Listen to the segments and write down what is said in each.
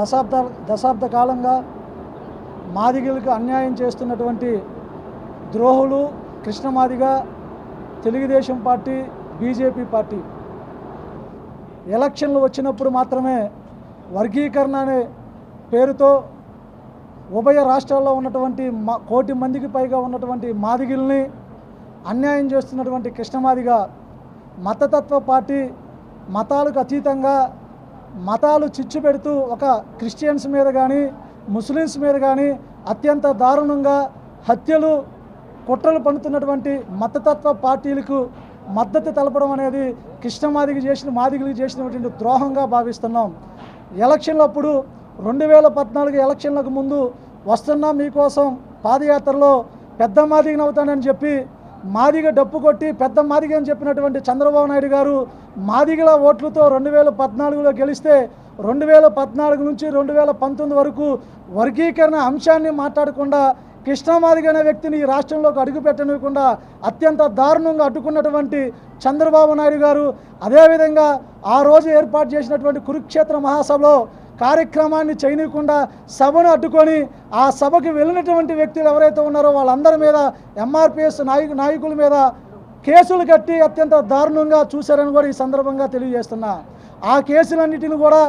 దశాబ్ద దశాబ్ద కాలంగా మాదిగలకు అన్యాయం చేస్తున్నటువంటి ద్రోహులు Krishna Madiga Telugu Desam party BJP party. ఎలక్షన్లు వచ్చినప్పుడు మాత్రమే వర్గీకరణ అనే పేరుతో ఉభయ రాష్ట్రాల్లో ఉన్నటువంటి మా కోటి మందికి పైగా ఉన్నటువంటి మాదిగిల్ని అన్యాయం చేస్తున్నటువంటి కృష్ణమాదిగా మతతత్వ పార్టీ మతాలకు అతీతంగా మతాలు చిచ్చు పెడుతూ ఒక క్రిస్టియన్స్ మీద కానీ ముస్లిమ్స్ మీద కానీ అత్యంత దారుణంగా హత్యలు కుట్రలు పండుతున్నటువంటి మతతత్వ పార్టీలకు మద్దతు తెలపడం అనేది కృష్ణమాదికి చేసిన మాదిగులకు చేసినటువంటి ద్రోహంగా భావిస్తున్నాం. ఎలక్షన్లప్పుడు రెండు వేల పద్నాలుగు ఎలక్షన్లకు ముందు వస్తున్నా మీకోసం పాదయాత్రలో పెద్ద మాదిగిన అవుతానని చెప్పి మాదిగ డప్పు కొట్టి పెద్ద మాదిగ అని చెప్పినటువంటి చంద్రబాబు నాయుడు గారు మాదిగల ఓట్లతో రెండు వేల పద్నాలుగులో గెలిస్తే రెండు వేల పద్నాలుగు నుంచి రెండు వేల పంతొమ్మిది వరకు వర్గీకరణ అంశాన్ని మాట్లాడకుండా కృష్ణమాదిగ అనే వ్యక్తిని ఈ రాష్ట్రంలోకి అడుగుపెట్టనివ్వకుండా అత్యంత దారుణంగా అడ్డుకున్నటువంటి చంద్రబాబు నాయుడు గారు అదేవిధంగా ఆ రోజు ఏర్పాటు చేసినటువంటి కురుక్షేత్ర మహాసభలో కార్యక్రమాన్ని చేయనీయకుండా సభను అడ్డుకొని ఆ సభకు వెళ్ళినటువంటి వ్యక్తులు ఎవరైతే ఉన్నారో వాళ్ళందరి మీద ఎంఆర్పిఎస్ నాయకు నాయకుల మీద కేసులు కట్టి అత్యంత దారుణంగా చూశారని కూడా ఈ సందర్భంగా తెలియజేస్తున్నా. ఆ కేసులన్నిటిని కూడా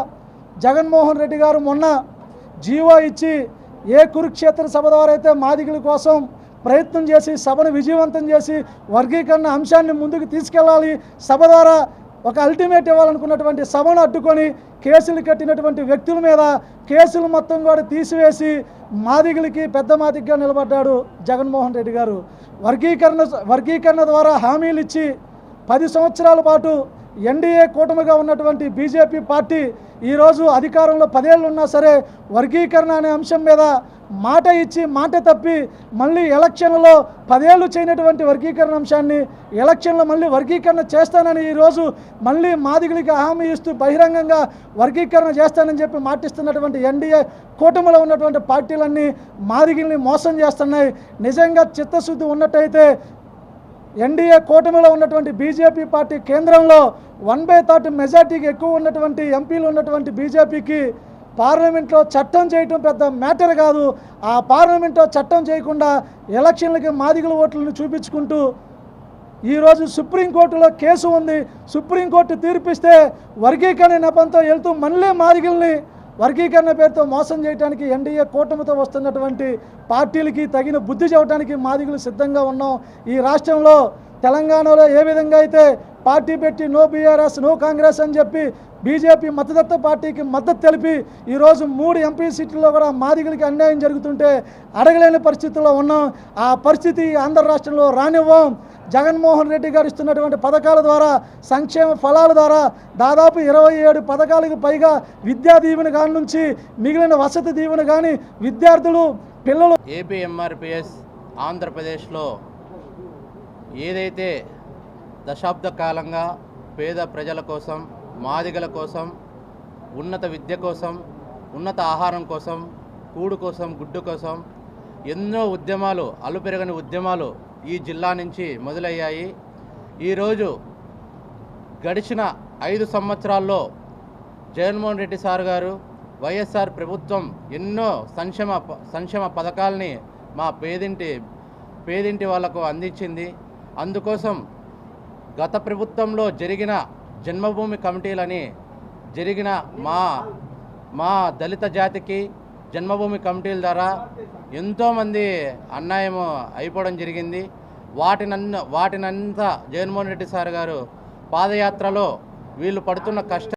జగన్మోహన్ రెడ్డి గారు మొన్న జీవో ఇచ్చి ఏ కురుక్షేత్ర సభ ద్వారా అయితే మాదిగుల కోసం ప్రయత్నం చేసి సభను విజయవంతం చేసి వర్గీకరణ అంశాన్ని ముందుకు తీసుకెళ్ళాలి సభ ద్వారా ఒక అల్టిమేట్ ఇవ్వాలనుకున్నటువంటి సభను అడ్డుకొని కేసులు కట్టినటువంటి వ్యక్తుల మీద కేసులు మొత్తం కూడా తీసివేసి మాదిగలకి పెద్ద మాదిగగా నిలబడ్డాడు జగన్మోహన్ రెడ్డి గారు. వర్గీకరణ వర్గీకరణ ద్వారా హామీలు ఇచ్చి పది సంవత్సరాల పాటు ఎన్డీఏ కూటమిగా ఉన్నటువంటి బీజేపీ పార్టీ ఈరోజు అధికారంలో పదేళ్ళు ఉన్నా సరే వర్గీకరణ అనే అంశం మీద మాట ఇచ్చి మాట తప్పి మళ్ళీ ఎలక్షన్లలో పదేళ్ళు చేయనటువంటి వర్గీకరణ అంశాన్ని ఎలక్షన్లో మళ్ళీ వర్గీకరణ చేస్తానని ఈరోజు మళ్ళీ మాదిగులకి హామీ ఇస్తూ బహిరంగంగా వర్గీకరణ చేస్తానని చెప్పి మాటిస్తున్నటువంటి ఎన్డీఏ కూటమిలో ఉన్నటువంటి పార్టీలన్నీ మాదిగిల్ని మోసం చేస్తున్నాయి. నిజంగా చిత్తశుద్ధి ఉన్నట్టయితే ఎన్డీఏ కూటమిలో ఉన్నటువంటి బీజేపీ పార్టీ కేంద్రంలో వన్ బై థర్టీ మెజార్టీకి ఎక్కువ ఉన్నటువంటి ఎంపీలు ఉన్నటువంటి బీజేపీకి పార్లమెంట్లో చట్టం చేయటం పెద్ద మ్యాటర్ కాదు. ఆ పార్లమెంట్లో చట్టం చేయకుండా ఎలక్షన్లకి మాదిగల ఓట్లను చూపించుకుంటూ ఈరోజు సుప్రీంకోర్టులో కేసు ఉంది. సుప్రీంకోర్టు తీర్పిస్తే వర్గీకరణ నెపంతో వెళ్తూ మళ్ళీ మాదిగల్ని వర్గీకరణ పేరుతో మోసం చేయడానికి ఎన్డీఏ కూటమితో వస్తున్నటువంటి పార్టీలకి తగిన బుద్ధి చెప్పడానికి మాదిగులు సిద్ధంగా ఉన్నాం. ఈ రాష్ట్రంలో తెలంగాణలో ఏ విధంగా అయితే పార్టీ పెట్టి నో బీఆర్ఎస్ నో కాంగ్రెస్ అని చెప్పి బీజేపీ మతదత్త పార్టీకి మద్దతు తెలిపి ఈరోజు మూడు ఎంపీ సీట్లలో కూడా మాదిగలకి అన్యాయం జరుగుతుంటే అడగలేని పరిస్థితుల్లో ఉన్నాం. ఆ పరిస్థితి ఆంధ్ర రాష్ట్రంలో రానివ్వం. జగన్మోహన్ రెడ్డి గారు ఇస్తున్నటువంటి పథకాల ద్వారా సంక్షేమ ఫలాల ద్వారా దాదాపు ఇరవై ఏడు పథకాలకు పైగా విద్యా దీవెన కాని నుంచి మిగిలిన వసతి దీవెన కానీ విద్యార్థులు పిల్లలు ఏపీఎంఆర్పిఎస్ ఆంధ్రప్రదేశ్లో ఏదైతే దశాబ్ద కాలంగా పేద ప్రజల కోసం మాదిగల కోసం ఉన్నత విద్య కోసం ఉన్నత ఆహారం కోసం కూడు కోసం గుడ్డు కోసం ఎన్నో ఉద్యమాలు అలుపెరగని ఉద్యమాలు ఈ జిల్లా నుంచి మొదలయ్యాయి. ఈరోజు గడిచిన ఐదు సంవత్సరాల్లో జగన్మోహన్ రెడ్డి సార్ గారు వైఎస్ఆర్ ప్రభుత్వం ఎన్నో సంక్షేమ ప- సంక్షేమ పథకాల్ని మా పేదింటి పేదింటి వాళ్ళకు అందించింది. అందుకోసం గత ప్రభుత్వంలో జరిగిన జన్మభూమి కమిటీలని జరిగిన మా మా దళిత జాతికి జన్మభూమి కమిటీల ద్వారా ఎంతోమంది అన్యాయం అయిపోవడం జరిగింది. వాటినన్న వాటినంతా జగన్మోహన్ రెడ్డి సార్ గారు పాదయాత్రలో వీళ్ళు పడుతున్న కష్ట